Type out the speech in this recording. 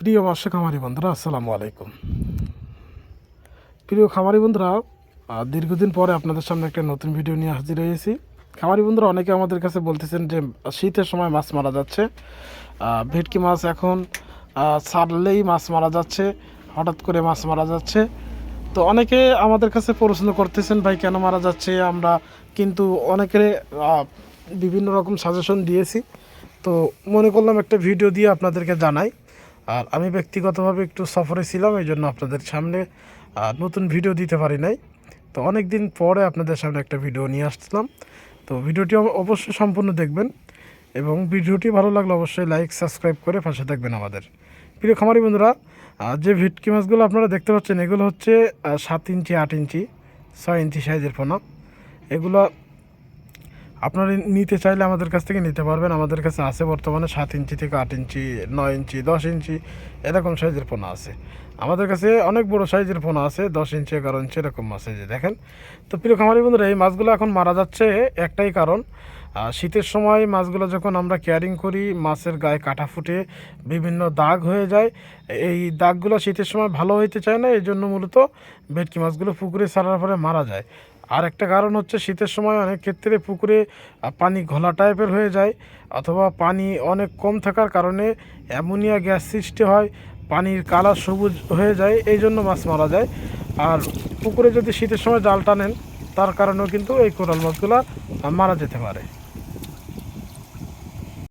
প্রিয় মৎস্য খামারি বন্ধুরা আসসালামু আলাইকুম। প্রিয় খামারি বন্ধুরা দীর্ঘদিন পরে আপনাদের সামনে একটা নতুন ভিডিও নিয়ে হাজির হয়েছি। খামারি বন্ধুরা অনেকে আমাদের কাছে বলতেছেন যে শীতের সময় মাছ মারা যাচ্ছে। ভেটকি মাছ এখন ছাড়লেই মাছ মারা যাচ্ছে হঠাৎ করে মাছ মারা যাচ্ছে। তো অনেকে আমাদের কাছে প্রশ্ন করতেছেন ভাই কেন মারা যাচ্ছে? আমরা কিন্তু অনেকের আহ, বিভিন্ন রকম সাজেশন দিয়েছি। তো মনে করলাম একটা ভিডিও দিয়ে আপনাদেরকে জানাই। আর আমি ব্যক্তিগতভাবে একটু সফরে ছিলাম, এই জন্য আপনাদের সামনে নতুন ভিডিও দিতে পারি নাই। তো অনেক দিন পরে আপনাদের সামনে একটা ভিডিও নিয়ে আসলাম। তো ভিডিওটি অবশ্যই সম্পূর্ণ দেখবেন এবং ভিডিওটি ভালো লাগলে অবশ্যই লাইক, সাবস্ক্রাইব করে পাশে থাকবেন আমাদের। প্রিয় খামারি বন্ধুরা যে ভিটকি মাছগুলো আপনারা দেখতে পাচ্ছেন, এগুলো হচ্ছে সাত ইঞ্চি, আট ইঞ্চি, ছয় ইঞ্চি সাইজের পোনা। এগুলো আপনারা নিতে চাইলে আমাদের কাছ থেকে নিতে পারবেন। আমাদের কাছে আছে বর্তমানে সাত ইঞ্চি থেকে আট ইঞ্চি, নয় ইঞ্চি, দশ ইঞ্চি এরকম সাইজের ফোন আছে। আমাদের কাছে অনেক বড় সাইজের ফোন আছে, দশ ইঞ্চি, এগারো ইঞ্চি এরকম মাছ যে দেখেন। তো প্রিয় খামারি বন্ধুরা, এই মাছগুলো এখন মারা যাচ্ছে একটাই কারণ। শীতের সময় মাছগুলো যখন আমরা ক্যারিং করি, মাছের গায়ে কাটা ফুটে বিভিন্ন দাগ হয়ে যায়। এই দাগগুলো শীতের সময় ভালো হইতে চায় না এই জন্য মূলত ভেটকি মাছগুলো পুকুরে ছাড়ার পরে মারা যায়। আর একটা কারণ হচ্ছে শীতের সময় অনেক ক্ষেত্রে পুকুরে পানি ঘোলা টাইপের হয়ে যায়, অথবা পানি অনেক কম থাকার কারণে অ্যামোনিয়া গ্যাস সৃষ্টি হয়, পানির কালার সবুজ হয়ে যায় এই জন্য মাছ মারা যায়। আর পুকুরে যদি শীতের সময় জাল টানেন, তার কারণেও কিন্তু এই কোরাল মাছগুলো মারা যেতে পারে।